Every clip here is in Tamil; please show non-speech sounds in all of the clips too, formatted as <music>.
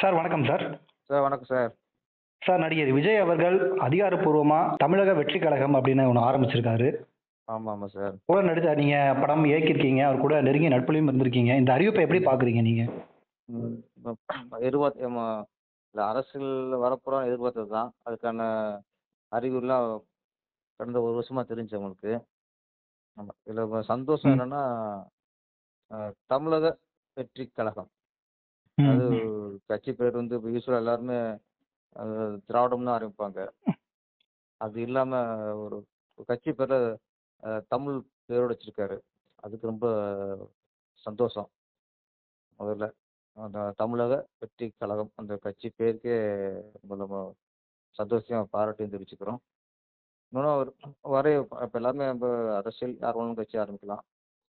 சார் வணக்கம் சார். சார் வணக்கம் சார். சார் நடிகர் விஜய் அவர்கள் அதிகாரப்பூர்வமா தமிழக வெற்றி கழகம் அப்படின்னு ஒன்று ஆரம்பிச்சிருக்காரு. ஆமாம் ஆமாம் சார். கூட நடிச்ச நீங்க படம் இயக்கியிருக்கீங்க அவர் கூட நெருங்கிய நட்புலையும் இருந்திருக்கீங்க. இந்த அறிவிப்பை எப்படி பாக்குறீங்க நீங்க? ம், இப்போ எதிர்பார்த்து இல்லை அரசியல் வரப்போகிறோம் எதிர்பார்த்தது தான். அதுக்கான அறிகுறிலாம் கடந்த ஒரு வருஷமா தெரிஞ்சு அவங்களுக்கு. ஆமாம் இதில் சந்தோஷம். என்னன்னா தமிழக வெற்றி கழகம். அது. கட்சி பேர் வந்து இப்போ யூஸ்வலாக எல்லாருமே திராவிடம்னு ஆரம்பிப்பாங்க. அது இல்லாமல் ஒரு கட்சி பேரில் தமிழ் பேரோடு வச்சிருக்காரு. அதுக்கு ரொம்ப சந்தோஷம். முதல்ல அந்த தமிழக வெற்றி கழகம் அந்த கட்சி பேருக்கே ரொம்ப நம்ம சந்தோஷம் பாராட்டியும் தெரிவிச்சுக்கிறோம். இன்னொன்று அவர் வரைய இப்போ எல்லாருமே நம்ம அரசியல் யார் வேணாலும் கட்சி ஆரம்பிக்கலாம்.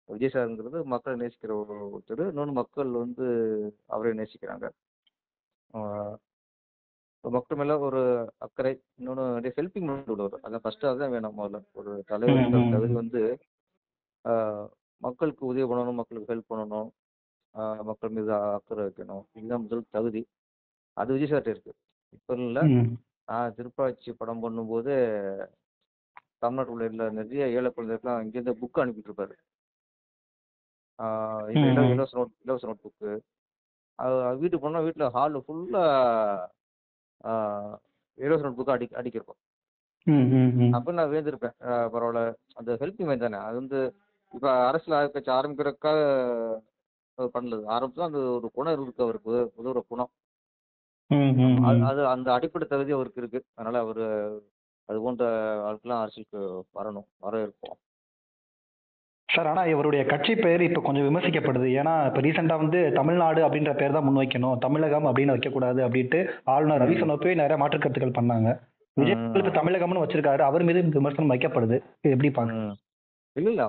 விஜய் சாருங்கிறது மக்களை நேசிக்கிற ஒரு ஒருத்தர். இன்னொன்று மக்கள் வந்து அவரை நேசிக்கிறாங்க. மக்கள் மேலே ஒரு அக்கறை இன்னொன்று நிறைய ஹெல்பிங் உள்ளவர் அதான் ஃபஸ்ட்டு அதுதான் வேணும் முதல்ல. ஒரு தலைவர் தகுதி. வந்து மக்களுக்கு உதவி பண்ணணும் மக்களுக்கு ஹெல்ப் பண்ணணும் மக்கள் மீது அக்கறை வைக்கணும். இதுதான் முதல் தகுதி. அது விஜய் சார்ட்ட இருக்கு. இப்போ இல்லை. நான் திருப்பாச்சி படம் பண்ணும்போது தமிழ்நாட்டுக்குள்ள உள்ள நிறைய ஏழை குழந்தைகளுக்குலாம் இங்கேருந்து புக் அனுப்பிட்டு இருப்பாரு. இலவச நோட் இலவச நோட் புக்கு அது வீட்டுக்கு போனால் வீட்டில் ஹாலில் ஃபுல்லாக இலவச நோட் புக்கு அடி அடிக்கிருக்கும். அப்போ நான் வேந்திருப்பேன் ஆஹ் பரவாயில்ல அந்த ஹெல்பிங் மைண்ட் தானே. அது வந்து இப்போ அரசியல் கட்சி ஆரம்பிக்கிறதுக்காக பண்ணது. ஆரம்பிச்சு அந்த ஒரு குணம் இருக்கு அவருக்கு. உத- உதவுற குணம். அது அந்த அடிப்படை தகுதி அவருக்கு இருக்கு. அதனால அவர் அது போன்ற ஆட்கள்லாம் அரசியலுக்கு வரணும். வர இருப்போம் சார் ஆனா இவருடைய கட்சி பெயர் இப்ப கொஞ்சம் விமர்சிக்கப்படுது. ஏன்னா இப்ப ரீசெண்டா வந்து தமிழ்நாடு அப்படின்ற பேர் தான் முன்வைக்கணும். தமிழகம் அப்படின்னு வைக்கக்கூடாது அப்படின்ட்டு ஆளுநர் ரவி. சொன்னப்பவே நிறைய மாற்று கருத்துக்கள் பண்ணாங்க விஜய் தமிழகம்னு வச்சிருக்காரு. அவர் மீது விமர்சனம் வைக்கப்படுது. எப்படி ம். இல்ல இல்ல.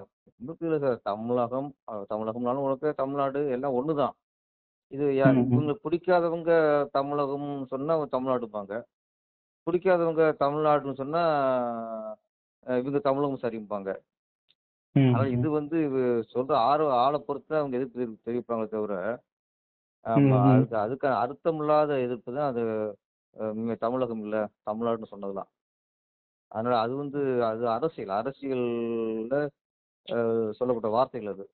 இல்லை சார். தமிழகம் தமிழகம்னாலும் உனக்கு தமிழ்நாடு எல்லாம் ஒன்று தான் இது. இவங்களுக்கு பிடிக்காதவங்க தமிழகம் சொன்னா தமிழ்நாடுப்பாங்க பிடிக்காதவங்க தமிழ்நாடுன்னு சொன்னா இவங்க தமிழகம் சரிம்பாங்க. ம். இது வந்து இது சொல்ற ஆறு ஆளை பொறுத்து அவங்க எதிர்ப்பு தெரிவி- தெரிவிப்பாங்களே தவிர ஆமா. அதுக்கு அதுக்கான அர்த்தம் இல்லாத எதிர்ப்பு தான் அது தமிழகம் இல்லை தமிழ்நாடுன்னு சொன்னதுலாம் அதனால அது வந்து அது அரசியல் அரசியல்ல சொல்லப்பட்ட வார்த்தைகள் அது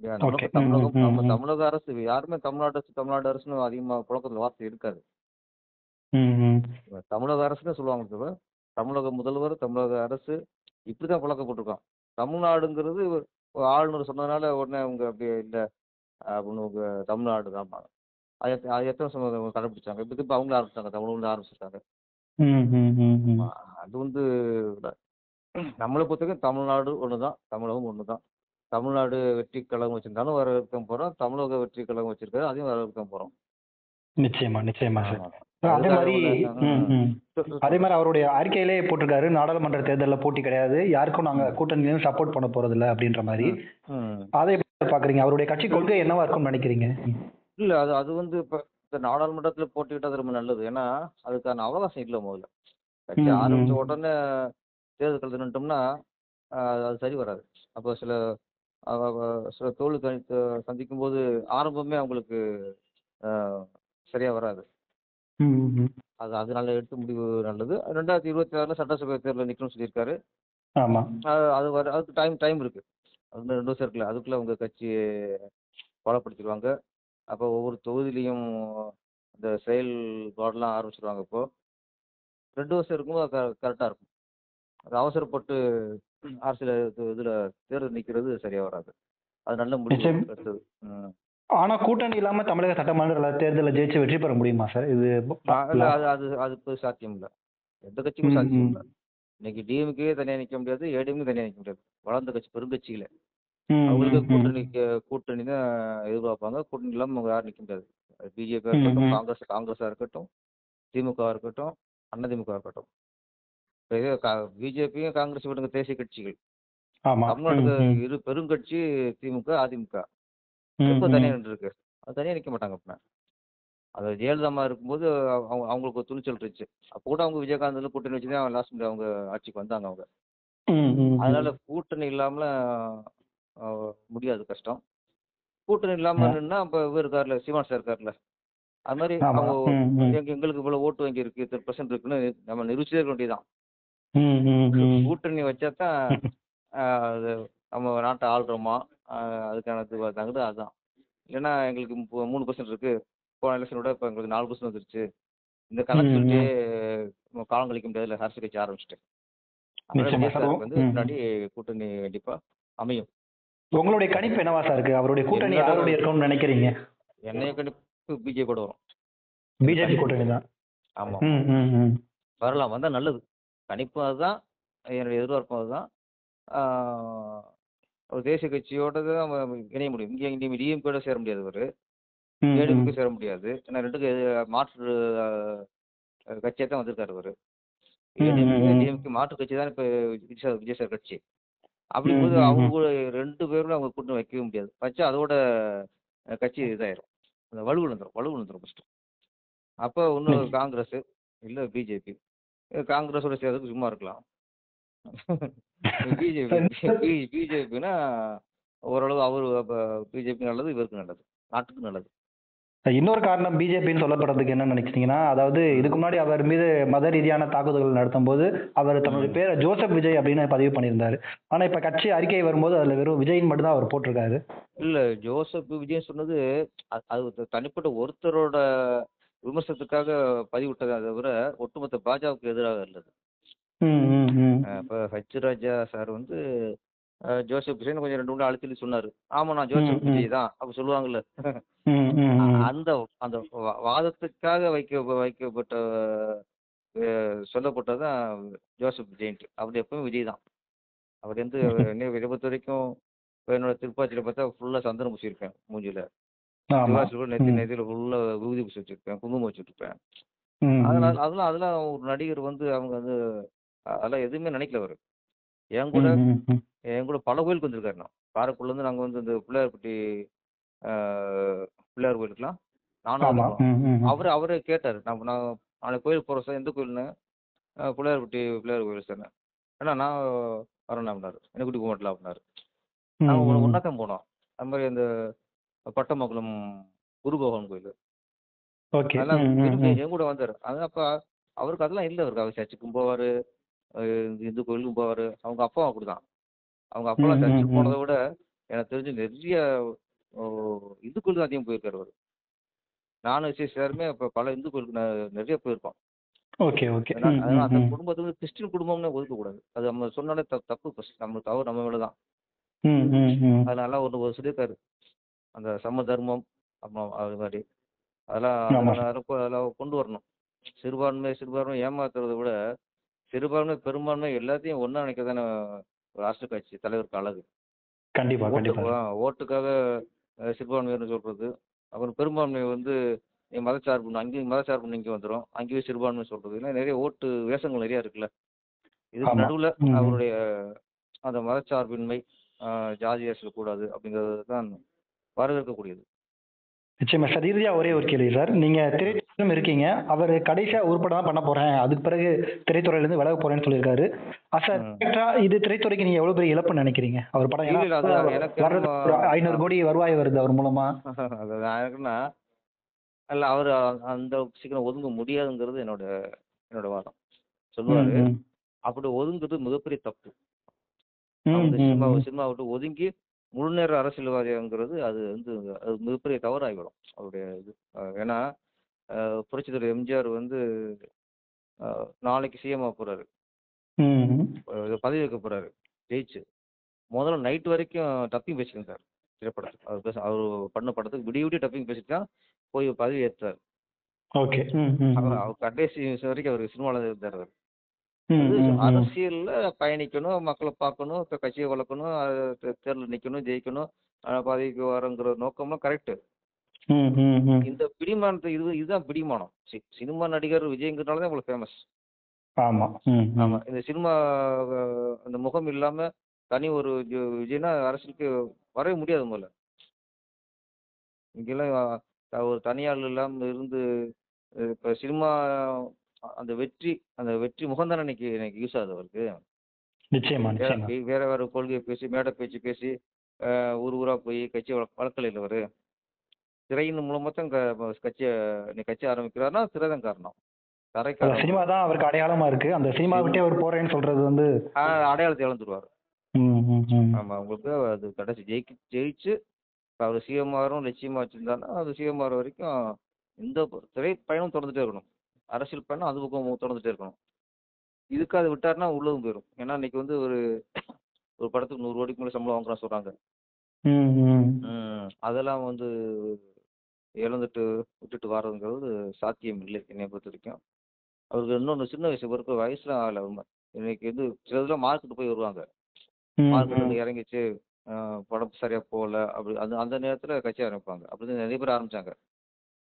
இல்லையா? நம்ம ஓகே இப்ப ம், ம், தமிழகம் ம், நம்ம ம். தமிழக அரசு யாருமே தமிழ்நாடு அரசு தமிழ்நாடு அரசுன்னு அதிகமாக புழக்கத்தில் வார்த்தை இருக்காது ம், ம். இப்ப தமிழக அரசுன்னு சொல்லுவாங்க தவிர தமிழக முதல்வர் தமிழக அரசு இப்படி தான் பழக்கப்பட்டிருக்கோம் தமிழ்நாடுங்கிறது ஆளுநர் சொன்னதுனால உடனே அவங்க அப்படி இல்லை அப்படின்னு அவங்க தமிழ்நாடு தான் அது அது எத்தனை வருஷம் கடைப்பிடிச்சாங்க? இப்போ இப்போ அவங்களும் ஆரம்பிச்சாங்க தமிழ்ல ஆரம்பிச்சிட்டாங்க. அது வந்து நம்மளை பொறுத்தவரைக்கும் தமிழ்நாடு ஒன்று தான் தமிழகம் ஒன்று தான் தமிழ்நாடு வெற்றி கழகம் வச்சிருந்தாலும் வரவேற்க போகிறோம் தமிழக வெற்றி கழகம் வச்சிருக்காரு அதையும் வரவேற்க போகிறோம் நிச்சயமா நிச்சயமா சார். அதே மாதிரி. அதே மாதிரி அவருடைய அறிக்கையிலே போட்டிருக்காரு நாடாளுமன்ற தேர்தலில் போட்டி கிடையாது. யாருக்கும் நாங்க கூட்டணியிலும் சப்போர்ட் பண்ண போறது இல்ல அப்படின்ற மாதிரி. ம் அதை எப்படி பாக்குறீங்க அவருடைய கட்சி கொள்கை என்னவா இருக்கும்னு நினைக்கிறீங்க? இல்ல அது அது வந்து இப்ப இந்த நாடாளுமன்றத்துல போட்டிக்கிட்டது ரொம்ப நல்லது. ஏன்னா அதுக்கான அவகாசம் இல்லை முதல்ல. கட்சி. ஆரம்பிச்ச உடனே தேர்தல் கலந்து நின்ட்டோம்னா அது சரி வராது. அப்போ சில சில தோல்வி சந்திக்கும் போது ஆரம்பமே அவங்களுக்கு ஆஹ் சரியா வராது. ம், ம், ம். அது அதனால எடுத்த முடிவு நல்லது. ரெண்டாயிரத்தி இருபத்தி ஆறுல சட்டசபை தேர்தலில் நிற்கணும்னு சொல்லியிருக்காரு. ஆமா. அது அது வர அதுக்கு டைம் டைம் இருக்கு. அது ரெண்டு வருஷம் இருக்குல்ல அதுக்குள்ள அவங்க கட்சியை பலப்படுத்திடுவாங்க அப்போ ஒவ்வொரு தொகுதியிலையும் இந்த செயல்பாடெல்லாம் ஆரம்பிச்சிடுவாங்க இப்போ. ரெண்டு வருஷம் இருக்கும்போது க கரெக்டாக இருக்கும். அது அவசரப்பட்டு அரசியல் இது- இதுல தேர்தல் நிற்கிறது சரியா வராது. அது நல்ல முடிவு நிச்சயம். எடுத்தது. ம். ஆனா கூட்டணி இல்லாம தமிழக சட்டமன்ற தேர்தலில் ஜெயிச்சு வெற்றி பெற முடியுமா சார்? இது அது அது அது சாத்தியம் இல்லை. எந்த கட்சிக்கும் சாத்தியம். இல்லை. இன்னைக்கு டிஎம்கே தனியாக நிற்க முடியாது ஏடிஎம்கே தனியாக நிற்க முடியாது. வளர்ந்த கட்சி பெருங்கட்சிகளே ம், அவங்களுக்கு கூட்டணி. கூட்டணி தான் எதிர்பார்ப்பாங்க. கூட்டணி இல்லாமல் அவங்க யாரும் நிற்க முடியாது. பிஜேபியாக இருக்கட்டும். காங்கிரஸ் காங்கிரஸாக இருக்கட்டும் திமுக இருக்கட்டும் அதிமுக இருக்கட்டும். இப்போ இது பிஜேபியும் காங்கிரஸ் விடுங்க தேசிய கட்சிகள். தமிழ்நாட்டுக்கு. இரு பெருங்கட்சி திமுக அதிமுக. ம், எப்போ ம். தனியாக நின்றுருக்கு. அது தனியாக நிற்க மாட்டாங்க இப்போ அது ஜெயலலிதா அம்மா இருக்கும்போது அவங்க அவங்களுக்கு ஒரு துணிச்சல் இருந்துச்சு. அப்போ கூட அவங்க விஜயகாந்த் கூட்டணி வச்சு தான் லாஸ்ட் அவங்க ஆட்சிக்கு வந்தாங்க அவங்க. அதனால கூட்டணி இல்லாமல் முடியாது கஷ்டம். கூட்டணி இல்லாமல் ஆ. நின்னா இப்போ இவர் இருக்கார்ல சீமான் சார் இருக்கார்ல. அது மாதிரி ஆமா. அவங்க ம் ம். எங்க எங்களுக்கு இவ்வளவு ஓட்டு வங்கி இருக்கு இத்தனை பர்சன்ட் இருக்குன்னு நம்ம நிரூபிச்சே இருக்க வேண்டியதுதான். ம் ம் ம். கூட்டணி வச்சா தான் அது நம்ம நாட்டை ஆள்றோமா? அதுக்கான இது பார்த்தாங்க அதுதான் இல்லைன்னா எங்களுக்கு இப்போ மூணு பர்சன்ட் இருக்கு. போன எலெக்ஷன் விட இப்போ எங்களுக்கு நாலு பர்சன்ட் வந்துருச்சு. இந்த கணக்கு நம்ம காலம் கழிக்க முடியாதுல அரசு கட்சி ஆரம்பிச்சிட்டு. அதனால வந்து. முன்னாடி கூட்டணி கண்டிப்பா அமையும். உங்களுடைய கணிப்பு என்னவா சார் இருக்கு? அவருடைய கூட்டணி யாருடைய இருக்கும்னு நினைக்கிறீங்க? என்னைய கணிப்பு பிஜேபி கூட வரும். பிஜேபி கூட்டணி தான். ஆமா. வரலாம். வந்தா நல்லது. கணிப்பு அதுதான். என்னுடைய எதிர்பார்ப்பும் அதுதான். ஒரு தேசிய கட்சியோட தான் நம்ம இணைய முடியும். இங்கே இங்கே டிஎம் கூட சேர முடியாது அவரு. ஏடிஎம்கே சேர முடியாது. ஏன்னா ரெண்டுக்கு எது- மாற்று ஆஹ், கட்சியா தான் வந்திருக்காரு அவரு. ஏடிஎம்கே. டிஎம்கே மாற்று கட்சி தான் இப்போ விஜய் விஜய் சார் கட்சி. அப்படிங்கும்போது ம், ம், அவங்க ம். கூட ரெண்டு பேரும் அவங்க கூட்டணி வைக்கவே முடியாது. வச்சா அதோட அஹ், கட்சி இதாயிரும். அந்த வலுவிழந்துரும் வலுவிழந்துரும் ஃபர்ஸ்ட் அப்போ ஒன்று ம். காங்கிரஸ் இல்லை பிஜேபி. காங்கிரஸோட சேர்றதுக்கு சும்மா இருக்கலாம். பிஜேபி பிஜேபினா <laughs> ஓரளவு அவரு பிஜேபி நல்லது இவருக்கு நல்லது. நாட்டுக்கு நல்லது. இன்னொரு காரணம் பிஜேபின்னு சொல்லப்படுறதுக்கு என்ன நினைக்கிறீங்கன்னா அதாவது இதுக்கு முன்னாடி அவர் மீது மத ரீதியான தாக்குதல்கள் நடத்தும் போது அவர் தன்னுடைய பேரை ஜோசப் விஜய் அப்படின்னு பதிவு பண்ணியிருந்தாரு. ஆனா இப்ப கட்சி அறிக்கை வரும்போது அதுல வெறும் விஜயின் மட்டும் தான் அவர் போட்டிருக்காரு. இல்ல ஜோசப் விஜய் சொன்னது அது தனிப்பட்ட ஒருத்தரோட விமர்சனத்துக்காக பதிவிட்டதை தவிர ஒட்டுமொத்த பாஜகவுக்கு எதிராக இல்லது. ம் ம் இப்ப ஹச் ராஜா சார் வந்து அஹ், ஜோசப் விஜய் கொஞ்சம் ரெண்டு மூணு அழுத்தி சொன்னாரு. ஆமா நான் ஜோசப் ம், ம். விஜய் தான் அப்ப சொல்லுவாங்கல்ல. ம் ம் ம். அந்த அந்த வா- வாதத்துக்காக வைக்க வைக்கப்பட்ட சொல்லப்பட்டதுதான் ஜோசப் விஜயன்ட்டு. அவர் எப்பவும் விஜய் தான். அவர் வந்து என்னை பொறுத்த வரைக்கும் இப்ப என்னோட திருப்பாச்சியில பார்த்தா ஃபுல்லா சந்தனம் பூசியிருப்பேன் மூஞ்சில ஆமா. கூட நெத்தி ம். நெத்தியில ஃபுல்லா விபூதி பூசி வச்சிருப்பேன் குங்குமம் வச்சிருப்பேன். ம், அதனால ம். அதெல்லாம் அதெல்லாம் ஒரு நடிகர் வந்து அவங்க வந்து அதெல்லாம் எதுவுமே நினைக்கல அவரு. என் கூட. என் கூட பல கோயிலுக்கு வந்திருக்காரு நான். இருந்து நாங்க வந்து இந்த பிள்ளையார்பட்டி பிள்ளையார் கோயிலுக்குலாம் நானும். அவரு அவரே கேட்டாரு. நம்ம நான் நாளைக்கு கோயிலுக்கு போறோம் சார் எந்த கோயில்னு "அஹ், பிள்ளையார்பட்டி பிள்ளையார் கோயில் சார் ஏன்னா நான் வரேன் அப்படின்னாரு. எனக்கு கூட்டி போக மாட்டல அப்படின்னாரு. நாங்கள். ஒன்றா தான் போனோம். அது மாதிரி அந்த பட்டமங்கலம் குரு பகவான் கோயில் ம். என் கூட வந்தாரு. அது அப்ப அவருக்கு அதெல்லாம் இல்லை அவருக்கு. அவர் சர்ச்சுக்கும் போவாரு. இந்து கோயிலுக்கும் போவாரு அவங்க அப்பாவும் அப்படிதான் அவங்க அப்பாலாம் சர்ச்சுக்கு. போனதை விட எனக்கு தெரிஞ்சு நிறைய இந்து கோயிலுக்கு தான் அதிகம் போயிருக்காரு அவர் நானும் விசேஷ் சாருமே இப்போ பல இந்து கோயிலுக்கு ந- நிறைய போயிருக்கோம் ஓகே ஓகே அதனால ம், அதனால ம், அந்த ம். குடும்பத்தை வந்து கிறிஸ்டின் குடும்பம்னு ஒதுக்கக்கூடாது அது நம்ம சொன்னாலே த- தப்பு. நம்ம தவறு நம்ம மேல தான் ம், ம், ம். அதனால ஒன்று ஒரு சொல்லியிருக்காரு அந்த சம தர்மம் அப்புறம் அது மாதிரி அதெல்லாம் ஆமா. அதெல்லாம் அதெல்லாம் கொ- அதெல்லாம் கொண்டு வரணும் சிறுபான்மை சிறுபான்மை ஏமாத்துறதை விட சிறுபான்மை பெரும்பான்மை எல்லாத்தையும் ஒன்றா நினைக்க தானே அரசியல் கட்சி தலைவருக்கு அழகு. கண்டிப்பா கண்டிப்பா. ஓட்டுக்காக அஹ், சொல்றது. அப்புறம் பெரும்பான்மை வந்து மதச்சார்பு அங்கேயும் மதச்சார்பு இங்கே வந்துடும் அங்கேயும் சிறுபான்மை சொல்றது. இல்லை நிறைய ஓட்டு வேஷங்கள் நிறைய இருக்குல்ல. இதுக்கு ஆமா. நடுவில் ம். அவருடைய அந்த மதச்சார்பின்மை ஆஹ், ஜாதி அரசியல் கூடாது அப்படிங்கிறது தான் வரவேற்கக்கூடியது. நிச்சயமா சார் இறுதியா ஒரே ஒரு கேள்வி சார். நீங்க திரைத்துறையிலும் இருக்கீங்க. அவர் கடைசியா உருப்படம் தான் பண்ண போறேன். அதுக்கு பிறகு திரைத்துறையில இருந்து விலக போறேன்னு சொல்லியிருக்காரு. ம். இது திரைத்துறைக்கு நீங்க எவ்வளவு பெரிய இழப்பு நினைக்கிறீங்க? அவர் படம் ஐநூறு கோடி வருவாய் வருது அவர் மூலமா. <laughs> எனக்குன்னா அல்ல அவர் அந்த சீக்கிரம் ஒதுங்க முடியாதுங்கிறது என்னோட என்னோட வாதம். சொல்லுவாரு. அப்படி ஒதுங்குறது மிகப்பெரிய தப்பு. சினிமா. சினிமா விட்டு ஒதுங்கி முழு நேர அரசியல்வாதிங்கிறது அது வந்து அது மிகப்பெரிய தவறாகிவிடும் அவருடைய இது. ஏன்னா அஹ் புரட்சித் தலைவர் எம்ஜிஆர் வந்து நாளைக்கு சிஎம் ஆக போறாரு. பதவி வைக்க போறாரு ஜெயிச்சு. முதல்ல நைட் வரைக்கும் டப்பிங் பேசியிருந்தார் திரைப்படத்துக்கு. அவர் பேச அவர் பண்ண படத்துக்கு விடிய விடிய டப்பிங் பேசிட்டு தான் போய் பதவி ஏற்றார் ஓகே. அவர் கடைசி வரைக்கும் அவர் சினிமாவில் இருந்தார் அது. அரசியல்ல பயணிக்கணும் மக்களை பார்க்கணும் இப்ப கட்சியை வளர்க்கணும் அது தே- நிக்கணும் ஜெயிக்கணும் அஹ் பதவிக்கு வரங்கிற நோக்கம்லாம் கரெக்ட் ம், ம், ம். இந்த பிடிமானத்தை இது இதுதான் பிடிமானம் சி- சினிமா நடிகர் விஜய்ங்கிறனால தான் உங்களுக்கு ஃபேமஸ் ஆமா ம், ம். ஆமா இந்த சினிமா அந்த முகம் இல்லாம தனி ஒரு ஜ- விஜய்னா அரசியலுக்கு வரவே முடியாது முதல்ல இங்கெல்லாம் ஒரு தனியாள் இல்லாம இருந்து அஹ், இப்ப சினிமா அந்த வெற்றி அந்த வெற்றி முகம் தானே இன்னைக்கு எனக்கு யூஸ் ஆகுது அவருக்கு. நிச்சயமா வேற நிச்சயமா. வேற வேற கொள்கையை பேசி மேடை பேச்சு பேசி அஹ், ஊர் ஊரா போய் கட்சி வள- வளர்க்கல அவரு. திரையின் மூலமா தான் க கட்சியை நீ கட்சி ஆரம்பிக்கிறாருன்னா திரை தான் காரணம் அந்த சினிமா தான் அவருக்கு அடையாளமா இருக்கு. அந்த சினிமா விட்டே அவர் போறேன்னு சொல்றது வந்து அடையாளத்தை இழந்துருவார். ம், ம், ம். ஆமா உங்களுக்கு அது கடைசி ஜெயிக்கு ஜெயிச்சு அவர் சிஎம்ஆரும் லட்சியமா வச்சிருந்தாலும் அது சிஎம்ஆர் வரைக்கும் இந்த ப- திரைப்பயணம் தொடர்ந்துட்டே இருக்கணும். அரசியல் பயணம் அது பக்கம் தொடர்ந்துட்டே இருக்கணும். இதுக்கு அதை விட்டாருன்னா உள்ளதும் போயிடும் ஏன்னா இன்னைக்கு வந்து ஒரு ஒரு படத்துக்கு நூறு கோடிக்கு மேலே சம்பளம் வாங்குறான்னு சொல்றாங்க. ம், ம். ம், அதெல்லாம் வந்து இழந்துட்டு விட்டுட்டு வர்றதுங்கிறது சாத்தியம் இல்லை என்னை பொறுத்த வரைக்கும். அவருக்கு இன்னொன்று சின்ன வயசு இவருக்கு வயசுலாம் ஆகல. உண்மை. இன்னைக்கு வந்து சிலதுலாம் மார்க்கெட்டு போய் வருவாங்க. ம், மார்க்கெட் ம். இறங்கிச்சு. அஹ் படம் சரியா போகல. அப்படி அந்த அந்த நேரத்துல கட்சி ஆரம்பிப்பாங்க. அப்படி நிறைய பேர் ஆரம்பிச்சாங்க.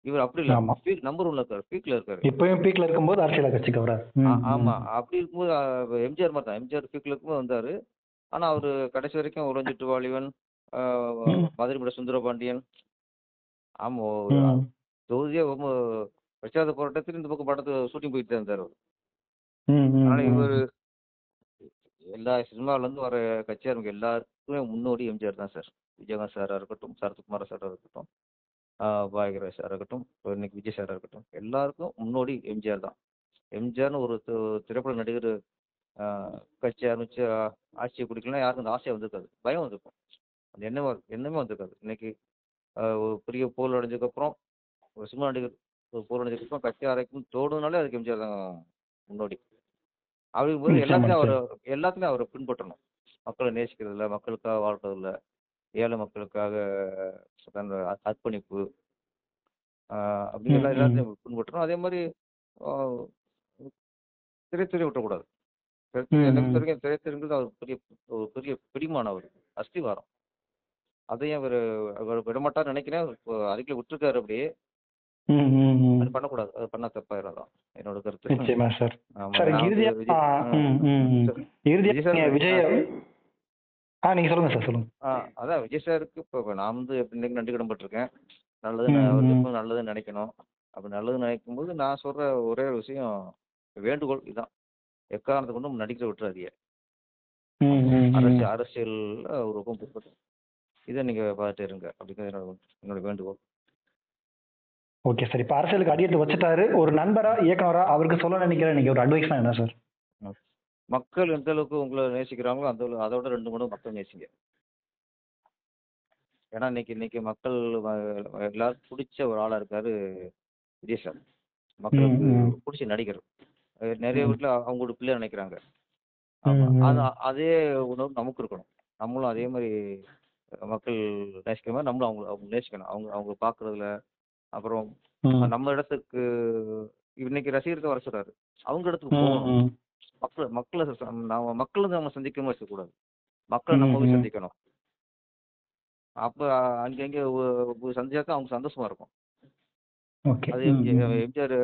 இவர் அப்படி இல்ல. பீக் நம்பர் ஒன்ல இருக்காரு. பீக்ல இருக்காரு. இப்பயும் பீக்ல இருக்கும்போது அரசியல கட்சிக்கு வராரு. ஆமா. அப்படி இருக்கும்போது எம்ஜிஆர் மாதிரி தான் எம்ஜிஆர் பீக்ல இருக்கும்போது வந்தாரு. ஆனா அவரு கடைசி வரைக்கும் உறைஞ்சிட்டு வாலிபன். மதுரைமட சுந்தரபாண்டியன். ஆமா. தொகுதியே ரொம்ப பிரச்சார போராட்டத்தில் இந்த பக்கம் படத்தை ஷூட்டிங் போயிட்டு தான் இருந்தாரு அதனால ம். இவர் எல்லா சினிமால இருந்து வர கட்சியாரங்க எல்லாருக்குமே முன்னோடி எம்ஜிஆர் தான் சார். விஜயகாந்த் சாரா இருக்கட்டும் சரத்குமார் சாரா இருக்கட்டும். ஆஹ் பாக்யராஜ் சாரா இருக்கட்டும் இன்னைக்கு விஜய் சாரா இருக்கட்டும் எல்லாருக்கும் முன்னோடி எம்ஜிஆர் தான். எம்ஜிஆர்னு ஒரு தி- திரைப்பட நடிகர் ஆஹ் கட்சி ஆரம்பிச்சு ஆ- ஆட்சியை குடிக்கலாம் யாருக்கும் அந்த ஆசையா வந்திருக்காது. பயம் வந்திருக்கும். அந்த எண்ணமே எண்ணமே வந்திருக்காது. இன்னைக்கு ஆஹ் ஒரு பெரிய போல் அடைஞ்சதுக்கப்புறம் ஒரு சினிமா நடிகர் ஒரு போல் அடைஞ்சதுக்கப்புறம் கட்சி ஆரம்பிக்கும் தோணுனாலே அதுக்கு எம்ஜிஆர் தான் முன்னோடி. அப்படிங்கும்போது நிச்சயமா, எல்லாத்துலயும் அவரை எல்லாத்துலயும் அவரை பின்பற்றணும். மக்களை நேசிக்கிறதுல மக்களுக்காக வாழ்றதுல ஏழை மக்களுக்காக அர்ப்ப- அர்ப்பணிப்பு ஆஹ் அப்படி எல்லா ம், ம். எல்லாத்தையும் பின்பற்றணும். அதே மாதிரி திரைத்துறை விட்டக்கூடாது. திரைத்துறை ம், என்னை ம். பொறுத்த வரைக்கும் திரைத்துறைங்கிறது அவர் பெரிய ஒரு பெரிய பிடிமானம் அவர் அஸ்திவாரம். அதையும் அவர் அவர் விடமாட்டார் நினைக்கிறேன். அறிக்கையில் விட்டுருக்காரு அப்படியே. அது பண்ணக்கூடாது. அது பண்ணா தப்பாயிராதான் என்னோட கருத்து. நிச்சயமா சார் ஆமா சார் நான் வந்து இறுதியா விஜய் ஆ. சரி. நீங்க ஆ சொல்லுங்க சார் சொல்லுங்க. ஆ அதான் விஜய் சாருக்கு இப்போ இப்போ நான் வந்து இன்னைக்கு நன்றி கடன் பட்டிருக்கேன் நல்லது அவருக்கு. எப்பவும் நல்லது நினைக்கணும். அப்படி நல்லது நினைக்கும் போது நான் சொல்ற ஒரே ஒரு விஷயம் வேண்டுகோள் இதுதான் எக்காரணத்தை கொண்டும் நடிக்கிற விட்டுறாதீங்க. அரசியல் அரசியல்ல ஒரு பக்கம் பிற்பட்டு இதை நீங்க பார்த்துட்டு இருங்க. அப்படிங்கிறது என்னோட என்னோட வேண்டுகோள். Okay sir. இப்போ அரசியலுக்கு அடியெடுத்து வச்சுட்டாரு. ஒரு நண்பரா இயக்குனரா அவருக்கு சொல்ல நினைக்கிற நீங்க ஒரு அட்வைஸ்னா என்ன சார்? மக்கள் எந்த அளவுக்கு உங்களை நேசிக்கிறாங்களோ அந்த அளவு- அதோட ரெண்டு மடங்கு மக்கள் நேசிங்க ஏன்னா இன்னைக்கு இன்னைக்கு மக்கள் எல்லாருக்கும் பிடிச்ச ஒரு ஆளா இருக்காரு விஜய் சார் மக்களுக்கு. பிடிச்ச நடிகர் நிறைய. வீட்டுல அவங்களோட பிள்ளை நினைக்கிறாங்க ஆமா. அது அதே உணர்வு நமக்கு இருக்கணும் நம்மளும் அதே மாதிரி மக்கள் நேசிக்கிற மாதிரி நம்மளும் அவங்க அவங்க நேசிக்கணும் அவங்க அவங்க பாக்குறதுல அப்புறம். நம்ம இடத்துக்கு இன்னைக்கு ரசிகருக்கு வர சொல்றாரு அவங்க இடத்துக்கு போகணும். மக்கள் மக்களை நம்ம மக்களை நம்ம சந்திக்காம இருக்கக்கூடாது மக்களை நம்ம போய். சந்திக்கணும் அப்ப அங்கங்க போய் சந்திச்சா தான் அவங்க சந்தோஷமா இருக்கும் அது. எம்ஜிஆர்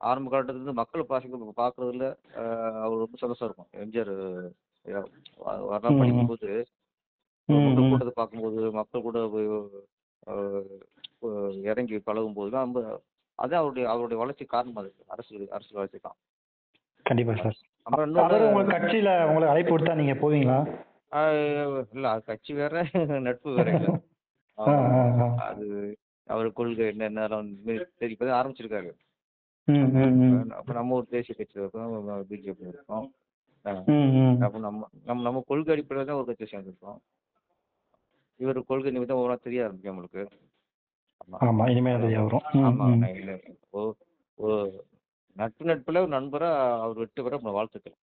ஆரம்ப காலத்துல இருந்து மக்களை பாசிக்க பாக்குறதுல அவர் ரொம்ப சந்தோஷம் இருக்கும் எம்ஜிஆர் வரலாம். படிக்கும்போது மக்கள். கூட்டத்தை பார்க்கும்போது மக்கள் கூட இறங்கி பழகும் போது தான் ரொம்ப அதான் அவருடைய அவருடைய வளர்ச்சி காரணம் அது அரசியல் அரசியல் வளர்ச்சி தான் கண்டிப்பா சார் அப்புறம் இன்னொரு உங்க கட்சியில உங்களை அழைப்பு விட்டா நீங்க போவீங்களா? இல்ல கட்சி வேற நட்பு வேற இல்ல. <laughs> அது அவர் கொள்கை என்ன சரி இப்பதான் ஆரம்பிச்சிருக்காரு. அப்ப நம்ம ஒரு தேசிய கட்சி இருக்கோம் பிஜேபி இருக்கோம். அப்ப நம்ம நம்ம நம்ம கொள்கை அடிப்படையில் தான் ஒரு கட்சி சேர்ந்துருக்கோம். இவர் கொள்கை நிமித்தம் ஒவ்வொன்றா தெரிய ஆரம்பிக்கும் நம்மளுக்கு. ஆமா. இனிமே தெரிய வரும். ஆமா ம். நட்பு நட்பில் ஒரு நண்பராக அவர் வெற்றி பெற வாழ்த்துக்கள்.